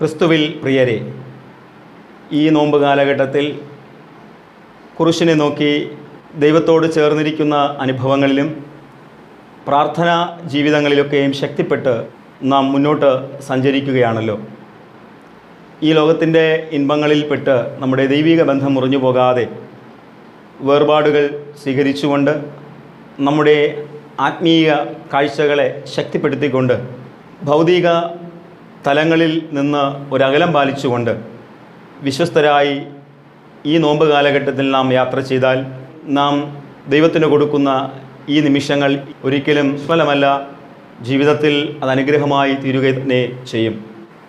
ക്രിസ്തുവിൽ പ്രിയരെ ഈ നോമ്പ് കാലഘട്ടത്തിൽ കുരിശിനെ നോക്കി ദൈവത്തോട് ചേർന്നിരിക്കുന്ന അനുഭവങ്ങളിലും പ്രാർത്ഥനാ ജീവിതങ്ങളിലൊക്കെയും ശക്തിപ്പെട്ട് നാം മുന്നോട്ട് സഞ്ചരിക്കുകയാണല്ലോ. ഈ ലോകത്തിന്റെ ഇൻപങ്ങളിൽപ്പെട്ട് നമ്മുടെ ദൈവിക ബന്ധം മുറിഞ്ഞു പോകാതെ വേർപാടുകൾ സ്വീകരിച്ചുകൊണ്ട് നമ്മുടെ ആത്മീയ കാഴ്ചകളെ ശക്തിപ്പെടുത്തിക്കൊണ്ട് ഭൗതിക തലങ്ങളിൽ നിന്ന് ഒരകലം പാലിച്ചുകൊണ്ട് വിശ്വസ്തരായി ഈ നോമ്പ് കാലഘട്ടത്തിൽ നാം യാത്ര ചെയ്താൽ നാം ദൈവത്തിന് കൊടുക്കുന്ന ഈ നിമിഷങ്ങൾ ഒരിക്കലും സ്ഫലമല്ല ജീവിതത്തിൽ അത് അനുഗ്രഹമായി തീരുക തന്നെ ചെയ്യും.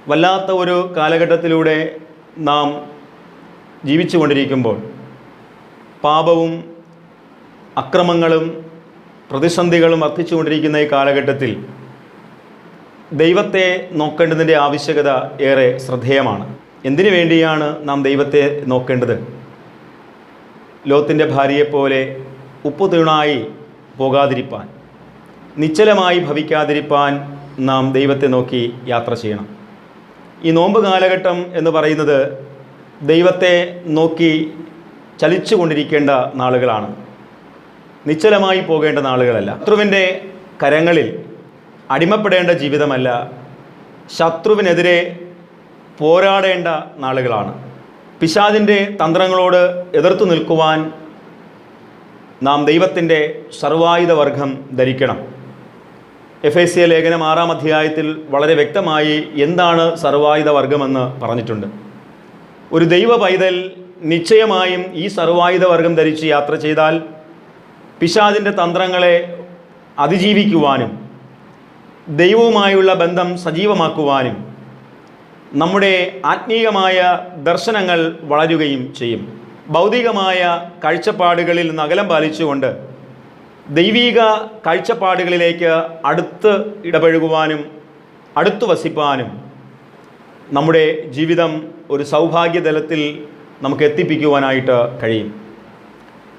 വല്ലാത്ത ഒരു കാലഘട്ടത്തിലൂടെ നാം ജീവിച്ചു കൊണ്ടിരിക്കുമ്പോൾ പാപവും അക്രമങ്ങളും പ്രതിസന്ധികളും വർദ്ധിച്ചുകൊണ്ടിരിക്കുന്ന ഈ കാലഘട്ടത്തിൽ ദൈവത്തെ നോക്കേണ്ടതിന്റെ ആവശ്യകത ഏറെ ശ്രദ്ധേയമാണ്. എന്തിനു വേണ്ടിയാണ് നാം ദൈവത്തെ നോക്കേണ്ടത്? ലോത്തിന്റെ ഭാര്യയെപ്പോലെ ഉപ്പു തീണായി പോകാതിരിപ്പാൻ നിശ്ചലമായി ഭവിക്കാതിരിപ്പാൻ നാം ദൈവത്തെ നോക്കി യാത്ര ചെയ്യണം. ഈ നോമ്പ് കാലഘട്ടം എന്ന് പറയുന്നത് ദൈവത്തെ നോക്കി ചലിച്ചു കൊണ്ടിരിക്കേണ്ട നാളുകളാണ്. നിശ്ചലമായി പോകേണ്ട നാളുകളല്ല. ശത്രുവിന്റെ കരങ്ങളിൽ അടിമപ്പെടേണ്ട ജീവിതമല്ല. ശത്രുവിനെതിരെ പോരാടേണ്ട നാളുകളാണ്. പിശാദിന്റെ തന്ത്രങ്ങളോട് എതിർത്തു നിൽക്കുവാൻ നാം ദൈവത്തിന്റെ സർവായുധ വർഗം ധരിക്കണം. എഫ് എ സി എ ലേഖനം ആറാം അധ്യായത്തിൽ വളരെ വ്യക്തമായി എന്താണ് സർവായുധ വർഗമെന്ന് പറഞ്ഞിട്ടുണ്ട്. ഒരു ദൈവ പൈതൽ നിശ്ചയമായും ഈ സർവായുധ വർഗം ധരിച്ച് യാത്ര ചെയ്താൽ പിശാദിന്റെ തന്ത്രങ്ങളെ അതിജീവിക്കുവാനും ദൈവവുമായുള്ള ബന്ധം സജീവമാക്കുവാനും നമ്മുടെ ആത്മീയമായ ദർശനങ്ങൾ വളരുകയും ചെയ്യും. ഭൗതികമായ കാഴ്ചപ്പാടുകളിൽ നിന്ന് അകലം പാലിച്ചുകൊണ്ട് ദൈവീക കാഴ്ചപ്പാടുകളിലേക്ക് അടുത്ത് ഇടപഴകുവാനും അടുത്തു വസിപ്പാനും നമ്മുടെ ജീവിതം ഒരു സൗഭാഗ്യതലത്തിൽ നമുക്ക് എത്തിപ്പിക്കുവാനായിട്ട് കഴിയും.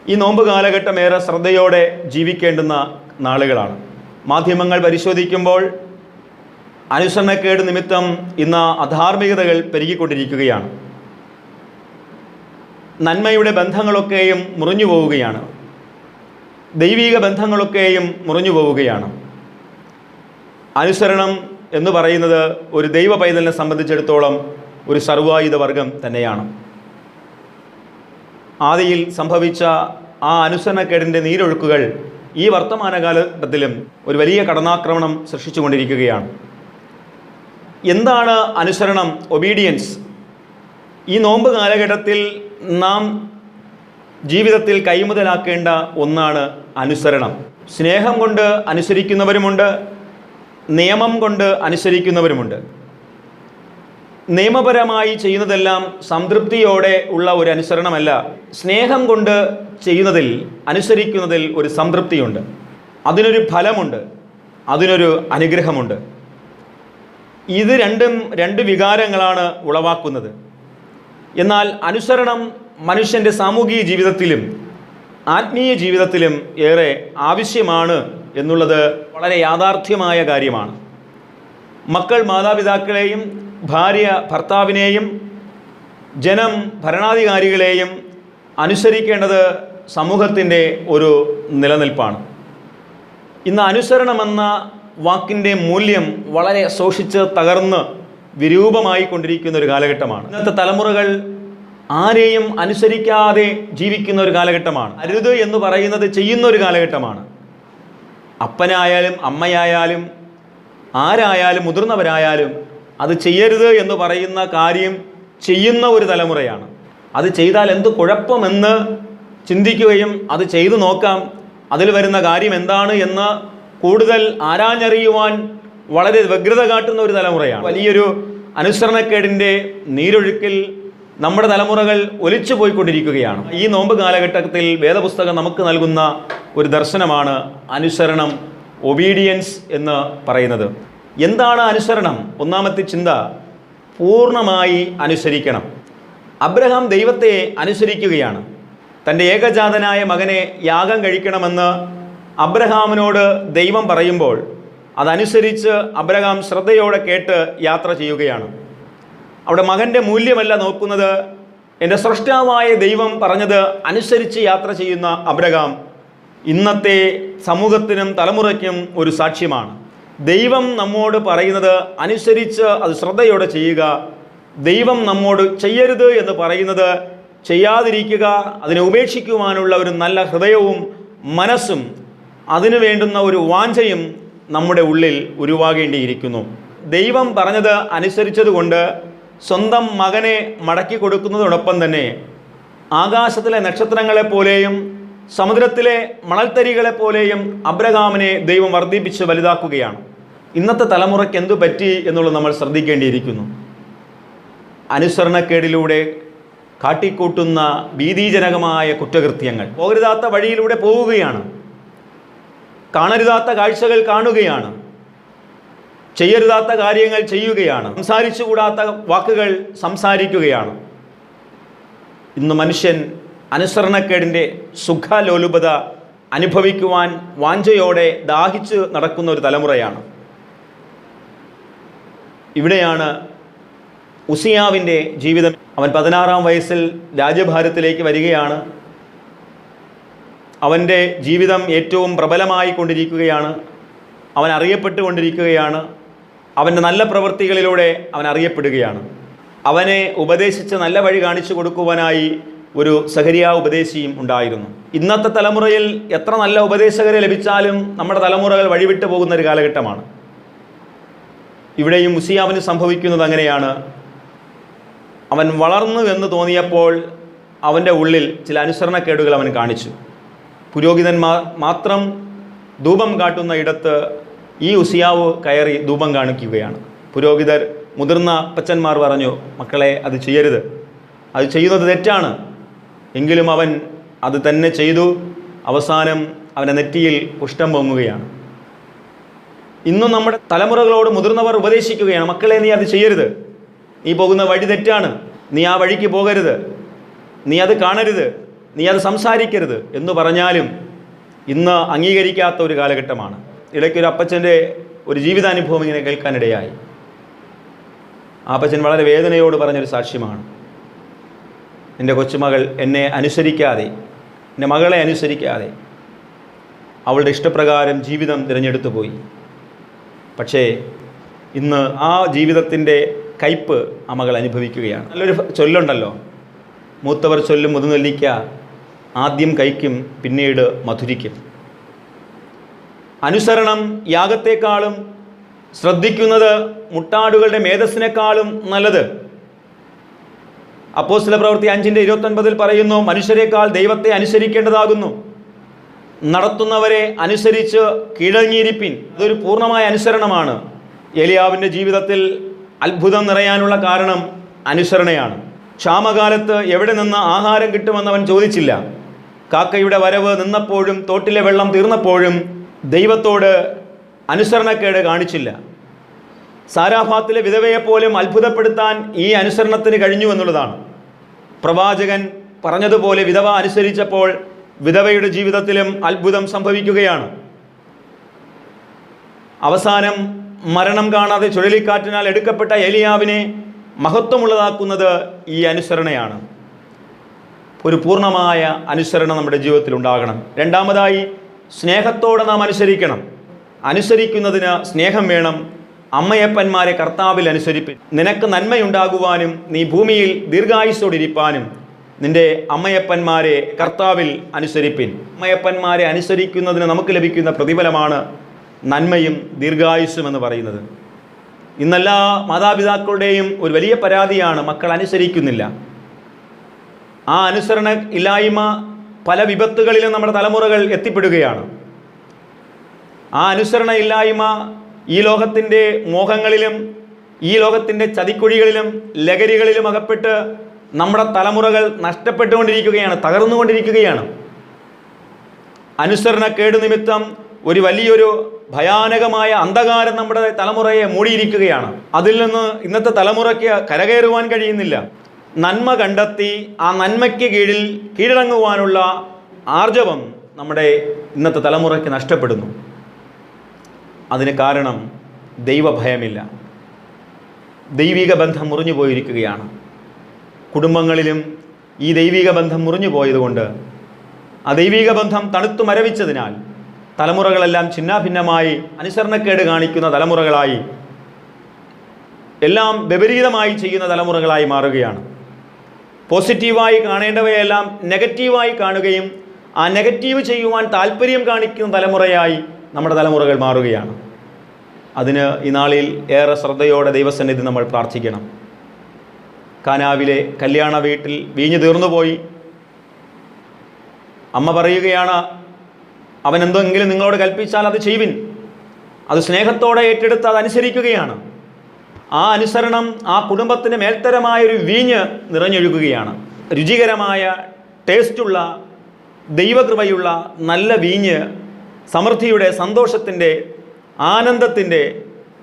ഈ നോമ്പ് കാലഘട്ടം ഏറെ ശ്രദ്ധയോടെ ജീവിക്കേണ്ടുന്ന നാളുകളാണ്. മാധ്യമങ്ങൾ പരിശോധിക്കുമ്പോൾ അനുസരണക്കേട് നിമിത്തം ഇന്ന് അധാർമികതകൾ പെരുകിക്കൊണ്ടിരിക്കുകയാണ്. നന്മയുടെ ബന്ധങ്ങളൊക്കെയും മുറിഞ്ഞു പോവുകയാണ്. ദൈവിക ബന്ധങ്ങളൊക്കെയും മുറിഞ്ഞു പോവുകയാണ്. അനുസരണം എന്ന് പറയുന്നത് ഒരു ദൈവ പൈതലിനെ സംബന്ധിച്ചിടത്തോളം ഒരു സർവായുധ വർഗം തന്നെയാണ്. ആദിയിൽ സംഭവിച്ച ആ അനുസരണക്കേടിന്റെ നീരൊഴുക്കുകൾ ഈ വർത്തമാനകാലഘട്ടത്തിലും ഒരു വലിയ കടന്നാക്രമണം സൃഷ്ടിച്ചുകൊണ്ടിരിക്കുകയാണ്. എന്താണ് അനുസരണം ഒബീഡിയൻസ് ഈ നോമ്പ് കാലഘട്ടത്തിൽ നാം ജീവിതത്തിൽ കൈമുതലാക്കേണ്ട ഒന്നാണ് അനുസരണം. സ്നേഹം കൊണ്ട് അനുസരിക്കുന്നവരുമുണ്ട് നിയമം കൊണ്ട് അനുസരിക്കുന്നവരുമുണ്ട്. നിയമപരമായി ചെയ്യുന്നതെല്ലാം സംതൃപ്തിയോടെ ഉള്ള ഒരു അനുസരണമല്ല. സ്നേഹം കൊണ്ട് ചെയ്യുന്നതിൽ അനുസരിക്കുന്നതിൽ ഒരു സംതൃപ്തിയുണ്ട്. അതിനൊരു ഫലമുണ്ട്. അതിനൊരു അനുഗ്രഹമുണ്ട്. ഇത് രണ്ടും രണ്ട് വികാരങ്ങളാണ് ഉളവാക്കുന്നത്. എന്നാൽ അനുസരണം മനുഷ്യന്റെ സാമൂഹിക ജീവിതത്തിലും ആത്മീയ ജീവിതത്തിലും ഏറെ ആവശ്യമാണ് എന്നുള്ളത് വളരെ യാഥാർത്ഥ്യമായ കാര്യമാണ്. മക്കൾ മാതാപിതാക്കളെയും ഭാര്യ ഭർത്താവിനെയും ജനം ഭരണാധികാരികളെയും അനുസരിക്കേണ്ടത് സമൂഹത്തിന്റെ ഒരു നിലനിൽപ്പാണ്. ഇന്ന് അനുസരണമെന്ന വാക്കിന്റെ മൂല്യം വളരെ ശോഷിച്ച് തകർന്ന് വിരൂപമായി കൊണ്ടിരിക്കുന്ന ഒരു കാലഘട്ടമാണ്. ഇന്നത്തെ തലമുറകൾ ആരെയും അനുസരിക്കാതെ ജീവിക്കുന്ന ഒരു കാലഘട്ടമാണ്. അരുത് എന്ന് പറയുന്നത് ചെയ്യുന്ന ഒരു കാലഘട്ടമാണ്. അപ്പനായാലും അമ്മയായാലും ആരായാലും മുതിർന്നവരായാലും അത് ചെയ്യരുത് എന്ന് പറയുന്ന കാര്യം ചെയ്യുന്ന ഒരു തലമുറയാണ്. അത് ചെയ്താൽ എന്ത് കുഴപ്പമെന്ന് ചിന്തിക്കുകയും അത് ചെയ്തു നോക്കാം. അതിൽ വരുന്ന കാര്യം എന്താണ് എന്ന് കൂടുതൽ ആരാഞ്ഞറിയുവാൻ വളരെ വ്യഗ്രത കാട്ടുന്ന ഒരു തലമുറയാണ്. വലിയൊരു അനുസരണക്കേടിന്റെ നീരൊഴുക്കിൽ നമ്മുടെ തലമുറകൾ ഒലിച്ചു പോയിക്കൊണ്ടിരിക്കുകയാണ്. ഈ നോമ്പ് കാലഘട്ടത്തിൽ വേദപുസ്തകം നമുക്ക് നൽകുന്ന ഒരു ദർശനമാണ് അനുസരണം ഒബീഡിയൻസ് എന്ന് പറയുന്നത്. എന്താണ് അനുസരണം? ഒന്നാമത്തെ ചിന്ത പൂർണമായി അനുസരിക്കണം. അബ്രഹാം ദൈവത്തെ അനുസരിക്കുകയാണ്. തന്റെ ഏകജാതനായ മകനെ യാഗം കഴിക്കണമെന്ന് അബ്രഹാമിനോട് ദൈവം പറയുമ്പോൾ അതനുസരിച്ച് അബ്രഹാം ശ്രദ്ധയോടെ കേട്ട് യാത്ര ചെയ്യുകയാണ്. അവിടെ മകന്റെ മൂല്യമല്ല നോക്കുന്നത്. എന്റെ സൃഷ്ടാവായ ദൈവം പറഞ്ഞത് അനുസരിച്ച് യാത്ര ചെയ്യുന്ന അബ്രഹാം ഇന്നത്തെ സമൂഹത്തിനും തലമുറയ്ക്കും ഒരു സാക്ഷ്യമാണ്. ദൈവം നമ്മോട് പറയുന്നത് അനുസരിച്ച് അത് ശ്രദ്ധയോടെ ചെയ്യുക. ദൈവം നമ്മോട് ചെയ്യരുത് എന്ന് പറയുന്നത് ചെയ്യാതിരിക്കുക അതിനെ ഉപേക്ഷിക്കുവാനുള്ള ഒരു നല്ല ഹൃദയവും മനസ്സും അതിനു വേണ്ടുന്ന ഒരു വാഞ്ചയും നമ്മുടെ ഉള്ളിൽ ഉരുവാകേണ്ടിയിരിക്കുന്നു. ദൈവം പറഞ്ഞത് അനുസരിച്ചതുകൊണ്ട് സ്വന്തം മകനെ മടക്കി കൊടുക്കുന്നതോടൊപ്പം തന്നെ ആകാശത്തിലെ നക്ഷത്രങ്ങളെ പോലെയും സമുദ്രത്തിലെ മണൽത്തരികളെ പോലെയും അബ്രഹാമിനെ ദൈവം വർദ്ധിപ്പിച്ച് വലുതാക്കുകയാണ്. ഇന്നത്തെ തലമുറയ്ക്ക് എന്തു പറ്റി എന്നുള്ളത് നമ്മൾ ശ്രദ്ധിക്കേണ്ടിയിരിക്കുന്നു. അനുസരണക്കേടിലൂടെ കാട്ടിക്കൂട്ടുന്ന ഭീതിജനകമായ കുറ്റകൃത്യങ്ങൾ പോകരുതാത്ത വഴിയിലൂടെ പോവുകയാണ്. കാണരുതാത്ത കാഴ്ചകൾ കാണുകയാണ്. ചെയ്യരുതാത്ത കാര്യങ്ങൾ ചെയ്യുകയാണ്. സംസാരിച്ചുകൂടാത്ത വാക്കുകൾ സംസാരിക്കുകയാണ്. ഇന്ന് മനുഷ്യൻ അനുസരണക്കേടിന്റെ സുഖലോലുപത അനുഭവിക്കുവാൻ വാഞ്ചയോടെ ദാഹിച്ച് നടക്കുന്ന ഒരു തലമുറയാണ്. ഇവിടെയാണ് ഉസിയാവിന്റെ ജീവിതം. അവൻ പതിനാറാം വയസ്സിൽ രാജഭാരത്തിലേക്ക് വരികയാണ്. അവന്റെ ജീവിതം ഏറ്റവും പ്രബലമായി കൊണ്ടിരിക്കുകയാണ്. അവൻ അറിയപ്പെട്ടുകൊണ്ടിരിക്കുകയാണ് അവന്റെ നല്ല പ്രവൃത്തികളിലൂടെ അവൻ അറിയപ്പെടുകയാണ്. അവനെ ഉപദേശിച്ച് നല്ല വഴി കാണിച്ചു കൊടുക്കുവാനായി ഒരു സഹരിയ ഉപദേശിയും ഉണ്ടായിരുന്നു. ഇന്നത്തെ തലമുറയിൽ എത്ര നല്ല ഉപദേശകരെ ലഭിച്ചാലും നമ്മുടെ തലമുറകൾ വഴിവിട്ടു പോകുന്ന ഒരു കാലഘട്ടമാണ്. ഇവിടെയും മുസിയാവിന് സംഭവിക്കുന്നത് അങ്ങനെയാണ്. അവൻ വളർന്നു എന്ന് തോന്നിയപ്പോൾ അവന്റെ ഉള്ളിൽ ചില അനുസരണക്കേടുകൾ അവൻ കാണിച്ചു. പുരോഹിതന്മാർ മാത്രം ധൂപം കാട്ടുന്ന ഇടത്ത് ഈ ഉസിയാവ് കയറി ധൂപം കാണിക്കുകയാണ്. പുരോഹിതർ മുതിർന്ന അപ്പച്ചന്മാർ പറഞ്ഞു മക്കളെ അത് ചെയ്യരുത്. അത് ചെയ്യുന്നത് തെറ്റാണ്. എങ്കിലും അവൻ അത് തന്നെ ചെയ്തു. അവസാനം അവന്റെ നെറ്റിയിൽ പുഷ്ടം പൊങ്ങുകയാണ്. ഇന്നും നമ്മുടെ തലമുറകളോട് മുതിർന്നവർ ഉപദേശിക്കുകയാണ്. മക്കളെ നീ അത് ചെയ്യരുത്. നീ പോകുന്ന വഴി തെറ്റാണ്. നീ ആ വഴിക്ക് പോകരുത്. നീ അത് കാണരുത്. നീ അത് സംസാരിക്കരുത് എന്ന് പറഞ്ഞാലും ഇന്ന് അംഗീകരിക്കാത്ത ഒരു കാലഘട്ടമാണ്. ഇടയ്ക്കൊരു അപ്പച്ചന്റെ ഒരു ജീവിതാനുഭവം ഇങ്ങനെ കേൾക്കാനിടയായി. ആ അപ്പച്ചൻ വളരെ വേദനയോട് പറഞ്ഞൊരു സാക്ഷ്യമാണ്. എന്റെ കൊച്ചുമകൾ എന്നെ അനുസരിക്കാതെ എന്റെ മകളെ അനുസരിക്കാതെ അവളുടെ ഇഷ്ടപ്രകാരം ജീവിതം തിരഞ്ഞെടുത്തു പോയി പക്ഷേ ഇന്ന് ആ ജീവിതത്തിന്റെ കയ്പ് ആ മകൾ അനുഭവിക്കുകയാണ്. നല്ലൊരു ചൊല്ലുണ്ടല്ലോ. മൂത്തവർ ചൊല്ലും മുതുനെല്ലിക്ക ആദ്യം കൈക്കും പിന്നീട് മധുരിക്കും. അനുസരണം യാഗത്തെക്കാളും ശ്രദ്ധിക്കുന്നത് മുട്ടാടുകളുടെ മേധസ്സിനേക്കാളും നല്ലത്. അപ്പോസ്തല പ്രവൃത്തി അഞ്ചിന്റെ ഇരുപത്തൊൻപതിൽ പറയുന്നു മനുഷ്യരെക്കാൾ ദൈവത്തെ അനുസരിക്കേണ്ടതാകുന്നു. നടത്തുന്നവരെ അനുസരിച്ച് കീഴങ്ങിയിരിപ്പിൻ. ഇതൊരു പൂർണമായ അനുസരണമാണ്. എലിയാവിന്റെ ജീവിതത്തിൽ അത്ഭുതം നിറയാനുള്ള കാരണം അനുസരണയാണ്. ക്ഷാമകാലത്ത് എവിടെ നിന്ന് ആഹാരം കിട്ടുമെന്ന് അവൻ ചോദിച്ചില്ല. കാക്കയുടെ വരവ് നിന്നപ്പോഴും തോട്ടിലെ വെള്ളം തീർന്നപ്പോഴും ദൈവത്തോട് അനുസരണക്കേട് കാണിച്ചില്ല. സാരാഭാത്തിലെ വിധവയെപ്പോലും അത്ഭുതപ്പെടുത്താൻ ഈ അനുസരണത്തിന് കഴിഞ്ഞു എന്നുള്ളതാണ്. പ്രവാചകൻ പറഞ്ഞതുപോലെ വിധവ അനുസരിച്ചപ്പോൾ വിധവയുടെ ജീവിതത്തിലും അത്ഭുതം സംഭവിക്കുകയാണ്. അവസാനം മരണം കാണാതെ ചുഴലിക്കാറ്റിനാൽ എടുക്കപ്പെട്ട എലിയാവിനെ മഹത്വമുള്ളതാക്കുന്നത് ഈ അനുസരണയാണ്. ഒരു പൂർണമായ അനുസരണം നമ്മുടെ ജീവിതത്തിൽ ഉണ്ടാകണം. രണ്ടാമതായി സ്നേഹത്തോടെ നാം അനുസരിക്കണം. അനുസരിക്കുന്നതിന് സ്നേഹം വേണം. അമ്മയപ്പന്മാരെ കർത്താവിൽ അനുസരിപ്പി നിനക്ക് നന്മയുണ്ടാകുവാനും നീ ഭൂമിയിൽ ദീർഘായുസോടിരിപ്പാനും നിന്റെ അമ്മയപ്പന്മാരെ കർത്താവിൽ അനുസരിപ്പിൻ. അമ്മയപ്പന്മാരെ അനുസരിക്കുന്നതിന് നമുക്ക് ലഭിക്കുന്ന പ്രതിഫലമാണ് നന്മയും ദീർഘായുസ്സും എന്ന് പറയുന്നത്. ഇന്നെല്ലാ മാതാപിതാക്കളുടെയും ഒരു വലിയ പരാതിയാണ് മക്കൾ അനുസരിക്കുന്നില്ല. ആ അനുസരണ ഇല്ലായ്മ പല വിപത്തുകളിലും നമ്മുടെ തലമുറകൾ എത്തിപ്പെടുകയാണ്. ആ അനുസരണ ഇല്ലായ്മ ഈ ലോകത്തിന്റെ മോഹങ്ങളിലും ഈ ലോകത്തിന്റെ ചതിക്കുഴികളിലും ലഹരികളിലും അകപ്പെട്ട് നമ്മുടെ തലമുറകൾ നഷ്ടപ്പെട്ടുകൊണ്ടിരിക്കുകയാണ് തകർന്നുകൊണ്ടിരിക്കുകയാണ്. അനുസരണക്കേട് നിമിത്തം ഒരു വലിയൊരു ഭയാനകമായ അന്ധകാരം നമ്മുടെ തലമുറയെ മൂടിയിരിക്കുകയാണ്. അതിൽ നിന്ന് ഇന്നത്തെ തലമുറയ്ക്ക് കരകയറുവാൻ കഴിയുന്നില്ല. നന്മ കണ്ടെത്തി ആ നന്മയ്ക്ക് കീഴിൽ കീഴടങ്ങുവാനുള്ള ആർജവം നമ്മുടെ ഇന്നത്തെ തലമുറയ്ക്ക് നഷ്ടപ്പെടുന്നു. അതിന് കാരണം ദൈവഭയമില്ല. ദൈവിക ബന്ധം മുറിഞ്ഞു പോയിരിക്കുകയാണ് കുടുംബങ്ങളിലും ഈ ദൈവിക ബന്ധം മുറിഞ്ഞു പോയതുകൊണ്ട് ആ ദൈവിക ബന്ധം തണുത്തു മരവിച്ചതിനാൽ തലമുറകളെല്ലാം ഛിന്നാഭിന്നമായി അനുസരണക്കേട് കാണിക്കുന്ന തലമുറകളായി എല്ലാം വിപരീതമായി ചെയ്യുന്ന തലമുറകളായി മാറുകയാണ്. പോസിറ്റീവായി കാണേണ്ടവയെല്ലാം നെഗറ്റീവായി കാണുകയും ആ നെഗറ്റീവ് ചെയ്യുവാൻ താല്പര്യം കാണിക്കുന്ന തലമുറയായി നമ്മുടെ തലമുറകൾ മാറുകയാണ്. അതിന് ഈ നാളിൽ ഏറെ ശ്രദ്ധയോടെ ദൈവസന്നിധി നമ്മൾ പ്രാർത്ഥിക്കണം. കാനാവിലെ കല്യാണ വീട്ടിൽ വീഞ്ഞു തീർന്നുപോയി. അമ്മ പറയുകയാണ് അവൻ എന്തെങ്കിലും നിങ്ങളോട് കൽപ്പിച്ചാൽ അത് ചെയ്യുവിൻ. അത് സ്നേഹത്തോടെ ഏറ്റെടുത്ത് അത് അനുസരിക്കുകയാണ്. ആ അനുസരണം ആ കുടുംബത്തിന് മേൽത്തരമായൊരു വീഞ്ഞ് നിറഞ്ഞൊഴുകുകയാണ്. രുചികരമായ ടേസ്റ്റുള്ള ദൈവകൃപയുള്ള നല്ല വീഞ്ഞ് സമൃദ്ധിയുടെ സന്തോഷത്തിന്റെ ആനന്ദത്തിന്റെ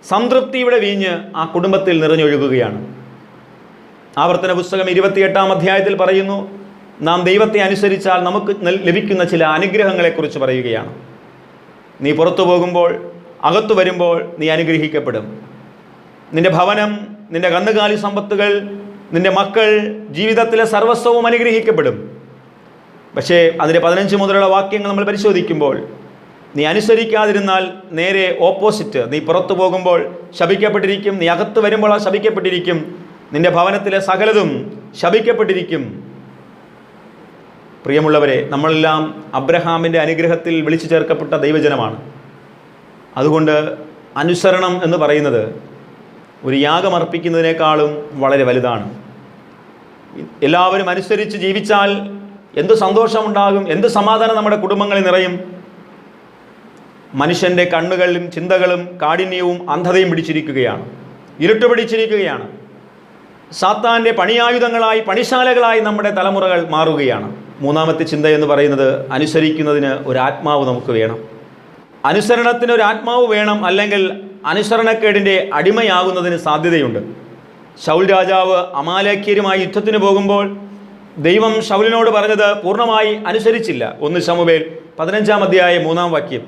സംതൃപ്തിയുടെ വീഞ്ഞ് ആ കുടുംബത്തിൽ നിറഞ്ഞൊഴുകുകയാണ്. ആവർത്തന പുസ്തകം ഇരുപത്തിയെട്ടാം അധ്യായത്തിൽ പറയുന്നു നാം ദൈവത്തെ അനുസരിച്ചാൽ നമുക്ക് ലഭിക്കുന്ന ചില അനുഗ്രഹങ്ങളെക്കുറിച്ച് പറയുകയാണ്. നീ പുറത്തു പോകുമ്പോൾ അകത്തു വരുമ്പോൾ നീ അനുഗ്രഹിക്കപ്പെടും. നിന്റെ ഭവനം നിന്റെ കന്നുകാലി സമ്പത്തുകൾ നിന്റെ മക്കൾ ജീവിതത്തിലെ സർവസ്വവും അനുഗ്രഹിക്കപ്പെടും. പക്ഷേ അതിന്റെ പതിനഞ്ച് മുതലുള്ള വാക്യങ്ങൾ നമ്മൾ പരിശോധിക്കുമ്പോൾ നീ അനുസരിക്കാതിരുന്നാൽ നേരെ ഓപ്പോസിറ്റ് നീ പുറത്തു പോകുമ്പോൾ ശപിക്കപ്പെട്ടിരിക്കും നീ അകത്ത് വരുമ്പോൾ ആ ശപിക്കപ്പെട്ടിരിക്കും. നിന്റെ ഭവനത്തിലെ സകലതും ശപിക്കപ്പെട്ടിരിക്കും. പ്രിയമുള്ളവരെ നമ്മളെല്ലാം അബ്രഹാമിന്റെ അനുഗ്രഹത്തിൽ വിളിച്ചു ചേർക്കപ്പെട്ട ദൈവജനമാണ്. അതുകൊണ്ട് അനുസരണം എന്ന് പറയുന്നത് ഒരു യാഗം അർപ്പിക്കുന്നതിനേക്കാളും വളരെ വലുതാണ്. എല്ലാവരും അനുസരിച്ച് ജീവിച്ചാൽ എന്ത് സന്തോഷമുണ്ടാകും എന്ത് സമാധാനം നമ്മുടെ കുടുംബങ്ങളിൽ നിറയും. മനുഷ്യന്റെ കണ്ണുകളിലും ചിന്തകളും കാഠിന്യവും അന്ധതയും പിടിച്ചിരിക്കുകയാണ്. ഇരുട്ട് പിടിച്ചിരിക്കുകയാണ്. സാത്താന്റെ പണിയായുധങ്ങളായി പണിശാലകളായി നമ്മുടെ തലമുറകൾ മാറുകയാണ്. മൂന്നാമത്തെ ചിന്ത എന്ന് പറയുന്നത് അനുസരിക്കുന്നതിന് ഒരു ആത്മാവ് നമുക്ക് വേണം. അനുസരണത്തിന് ഒരു ആത്മാവ് വേണം അല്ലെങ്കിൽ അനുസരണക്കേടിന്റെ അടിമയാകുന്നതിന് സാധ്യതയുണ്ട്. ശൗൽ രാജാവ് അമാലേഖ്യരുമായി യുദ്ധത്തിന് പോകുമ്പോൾ ദൈവം ശൗലിനോട് പറഞ്ഞത് പൂർണമായി അനുസരിച്ചില്ല. ഒന്ന് ശമുവേൽ പതിനഞ്ചാം അധ്യായ മൂന്നാം വാക്യം.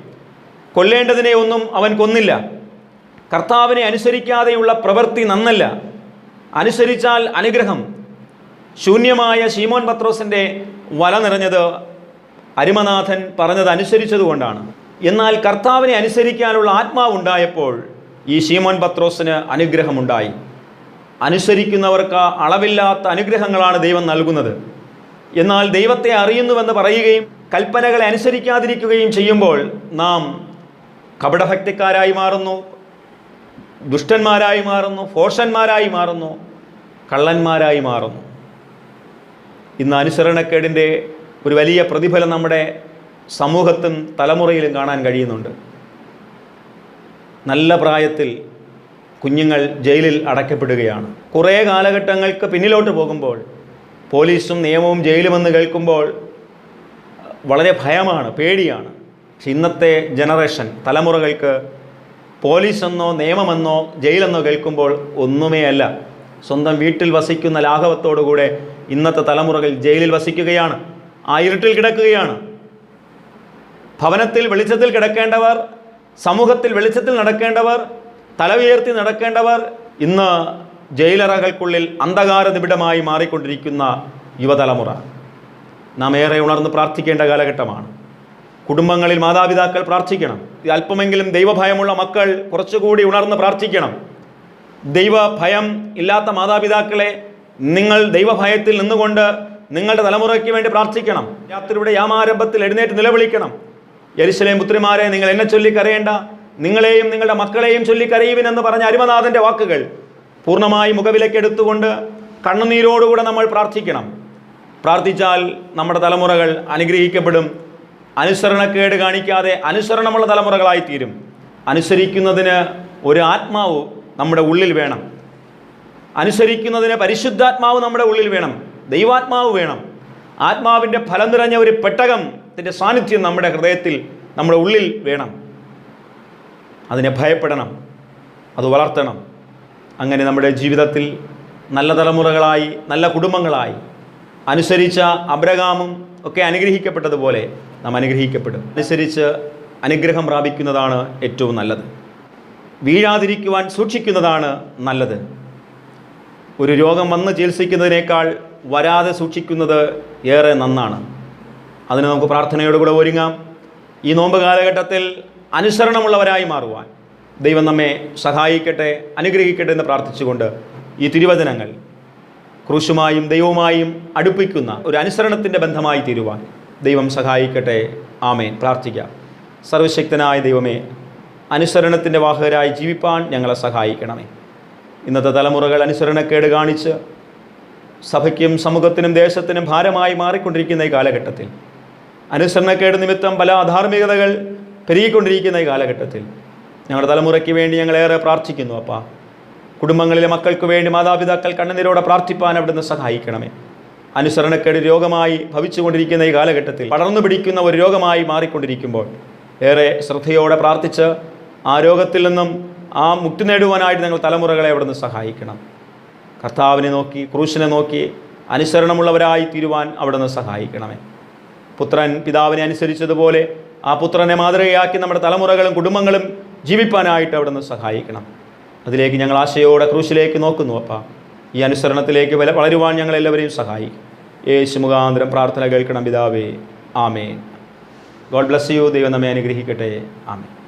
കൊല്ലേണ്ടതിനെ ഒന്നും അവൻ കൊന്നില്ല. കർത്താവിനെ അനുസരിക്കാതെയുള്ള പ്രവൃത്തി നന്നല്ല. അനുസരിച്ചാൽ അനുഗ്രഹം. ശൂന്യമായ ശീമോൻ പത്രോസിന്റെ വല നിറഞ്ഞത് അരിമനാഥൻ പറഞ്ഞത് അനുസരിച്ചതുകൊണ്ടാണ് എന്നാൽ കർത്താവിനെ അനുസരിക്കാനുള്ള ആത്മാവുണ്ടായപ്പോൾ ഈ ശീമോൻ പത്രോസിന് അനുഗ്രഹമുണ്ടായി. അനുസരിക്കുന്നവർക്ക് അളവില്ലാത്ത അനുഗ്രഹങ്ങളാണ് ദൈവം നൽകുന്നത്. എന്നാൽ ദൈവത്തെ അറിയുന്നുവെന്ന് പറയുകയും കൽപ്പനകളെ അനുസരിക്കാതിരിക്കുകയും ചെയ്യുമ്പോൾ നാം കപടഭക്തിക്കാരായി മാറുന്നു ദുഷ്ടന്മാരായി മാറുന്നു ഫോഷന്മാരായി മാറുന്നു കള്ളന്മാരായി മാറുന്നു. ഇന്ന് അനുസരണക്കേടിന്റെ ഒരു വലിയ പ്രതിഫലം നമ്മുടെ സമൂഹത്തും തലമുറയിലും കാണാൻ കഴിയുന്നുണ്ട്. നല്ല പ്രായത്തിൽ കുഞ്ഞുങ്ങൾ ജയിലിൽ അടയ്ക്കപ്പെടുകയാണ്. കുറേ കാലഘട്ടങ്ങൾക്ക് പിന്നിലോട്ട് പോകുമ്പോൾ പോലീസും നിയമവും ജയിലുമെന്ന് കേൾക്കുമ്പോൾ വളരെ ഭയമാണ് പേടിയാണ്. പക്ഷെ ഇന്നത്തെ ജനറേഷൻ തലമുറകൾക്ക് പോലീസെന്നോ നിയമമെന്നോ ജയിലെന്നോ കേൾക്കുമ്പോൾ ഒന്നുമേ അല്ല സ്വന്തം വീട്ടിൽ വസിക്കുന്ന ലാഘവത്തോടുകൂടെ ഇന്നത്തെ തലമുറകൾ ജയിലിൽ വസിക്കുകയാണ്. ആ ഇരുട്ടിൽ കിടക്കുകയാണ്. ഭവനത്തിൽ വെളിച്ചത്തിൽ കിടക്കേണ്ടവർ സമൂഹത്തിൽ വെളിച്ചത്തിൽ നടക്കേണ്ടവർ തല ഉയർത്തി നടക്കേണ്ടവർ ഇന്ന് ജയിലറകൾക്കുള്ളിൽ അന്ധകാര നിബിഡമായി മാറിക്കൊണ്ടിരിക്കുന്ന യുവതലമുറ. നാം ഏറെ ഉണർന്ന് പ്രാർത്ഥിക്കേണ്ട കാലഘട്ടമാണ്. കുടുംബങ്ങളിൽ മാതാപിതാക്കൾ പ്രാർത്ഥിക്കണം. അല്പമെങ്കിലും ദൈവഭയമുള്ള മക്കൾ കുറച്ചുകൂടി ഉണർന്ന് പ്രാർത്ഥിക്കണം. ദൈവഭയം ഇല്ലാത്ത മാതാപിതാക്കളെ നിങ്ങൾ ദൈവഭയത്തിൽ നിന്നുകൊണ്ട് നിങ്ങളുടെ തലമുറയ്ക്ക് വേണ്ടി പ്രാർത്ഥിക്കണം. രാത്രിയുടെ യാമാരംഭത്തിൽ എഴുന്നേറ്റ് നിലവിളിക്കണം. യരിശലേം പുത്രിമാരെ നിങ്ങൾ എന്നെ ചൊല്ലി കരയേണ്ട. നിങ്ങളെയും നിങ്ങളുടെ മക്കളെയും ചൊല്ലി എന്ന് പറഞ്ഞ അരുമനാഥന്റെ വാക്കുകൾ പൂർണമായി മുഖവിലക്കെടുത്തുകൊണ്ട് കണ്ണുനീരോടുകൂടെ നമ്മൾ പ്രാർത്ഥിക്കണം. പ്രാർത്ഥിച്ചാൽ നമ്മുടെ തലമുറകൾ അനുഗ്രഹിക്കപ്പെടും. അനുസരണക്കേട് കാണിക്കാതെ അനുസരണമുള്ള തലമുറകളായി തീരും അനുസരിക്കുന്നതിന് ഒരു ആത്മാവ് നമ്മുടെ ഉള്ളിൽ വേണം. അനുസരിക്കുന്നതിന് പരിശുദ്ധാത്മാവ് നമ്മുടെ ഉള്ളിൽ വേണം. ദൈവാത്മാവ് വേണം. ആത്മാവിന്റെ ഫലം നിറഞ്ഞ ഒരു പെട്ടകത്തിന്റെ സാന്നിധ്യം നമ്മുടെ ഹൃദയത്തിൽ നമ്മുടെ ഉള്ളിൽ വേണം. അതിനെ ഭയപ്പെടണം. അത് വളർത്തണം. അങ്ങനെ നമ്മുടെ ജീവിതത്തിൽ നല്ല തലമുറകളായി നല്ല കുടുംബങ്ങളായി അനുസരിച്ച അബ്രഹാമും ഒക്കെ അനുഗ്രഹിക്കപ്പെട്ടതുപോലെ നാം അനുഗ്രഹിക്കപ്പെടും. അനുസരിച്ച് അനുഗ്രഹം പ്രാപിക്കുന്നതാണ് ഏറ്റവും നല്ലത്. വീഴാതിരിക്കുവാൻ സൂക്ഷിക്കുന്നതാണ് നല്ലത്. ഒരു രോഗം വന്ന് ചികിത്സിക്കുന്നതിനേക്കാൾ വരാതെ സൂക്ഷിക്കുന്നത് ഏറെ നന്നാണ്. അതിന് നമുക്ക് പ്രാർത്ഥനയോടുകൂടെ ഒരുങ്ങാം. ഈ നോമ്പ് കാലഘട്ടത്തിൽ അനുസരണമുള്ളവരായി മാറുവാൻ ദൈവം നമ്മെ സഹായിക്കട്ടെ അനുഗ്രഹിക്കട്ടെ എന്ന് പ്രാർത്ഥിച്ചുകൊണ്ട് ഈ തിരുവചനങ്ങൾ ക്രൂശുമായും ദൈവവുമായും അടുപ്പിക്കുന്ന ഒരു അനുസരണത്തിന്റെ ബന്ധമായി തീരുവാൻ ദൈവം സഹായിക്കട്ടെ. ആമേൻ. പ്രാർത്ഥിക്കാം. സർവശക്തനായ ദൈവമേ അനുസരണത്തിന്റെ വാഹകരായി ജീവിപ്പാൻ ഞങ്ങളെ സഹായിക്കണമേ. ഇന്നത്തെ തലമുറകൾ അനുസരണക്കേട് കാണിച്ച് സഭയ്ക്കും സമൂഹത്തിനും ദേശത്തിനും ഭാരമായി മാറിക്കൊണ്ടിരിക്കുന്ന ഈ കാലഘട്ടത്തിൽ അനുസരണക്കേട് നിമിത്തം പല അധാർമികതകൾ പെരുകിക്കൊണ്ടിരിക്കുന്ന ഈ കാലഘട്ടത്തിൽ ഞങ്ങളുടെ തലമുറയ്ക്ക് വേണ്ടി ഞങ്ങളേറെ പ്രാർത്ഥിക്കുന്നു അപ്പാ. കുടുംബങ്ങളിലെ മക്കൾക്ക് വേണ്ടി മാതാപിതാക്കൾ കണ്ണുനീരോടെ പ്രാർത്ഥിപ്പാൻ അവിടുന്ന് സഹായിക്കണമേ. അനുസരണക്കേട് രോഗമായി ഭവിച്ചുകൊണ്ടിരിക്കുന്ന ഈ കാലഘട്ടത്തിൽ പടർന്നു പിടിക്കുന്ന ഒരു രോഗമായി മാറിക്കൊണ്ടിരിക്കുമ്പോൾ ഏറെ ശ്രദ്ധയോടെ പ്രാർത്ഥിച്ച് ആ രോഗത്തിൽ നിന്നും ആ മുക്തി നേടുവാനായിട്ട് ഞങ്ങൾ തലമുറകളെ അവിടുന്ന് സഹായിക്കണം. കർത്താവിനെ നോക്കി ക്രൂശിനെ നോക്കി അനുസരണമുള്ളവരായി തീരുവാൻ അവിടുന്ന് സഹായിക്കണമേ. പുത്രൻ പിതാവിനെ അനുസരിച്ചതുപോലെ ആ പുത്രനെ മാതൃകയാക്കി നമ്മുടെ തലമുറകളും കുടുംബങ്ങളും ജീവിപ്പാനായിട്ട് അവിടുന്ന് സഹായിക്കണം. അതിലേക്ക് ഞങ്ങൾ ആശയോടെ ക്രൂശിലേക്ക് നോക്കുന്നു അപ്പ. ഈ അനുസരണത്തിലേക്ക് വില വളരുവാൻ ഞങ്ങളെല്ലാവരെയും സഹായിക്കും. യേശു മുഖാന്തരം പ്രാർത്ഥന കേൾക്കണം പിതാവേ. ആമേൻ. God bless you. ദൈവം നമ്മെ അനുഗ്രഹിക്കട്ടെ. ആമേൻ.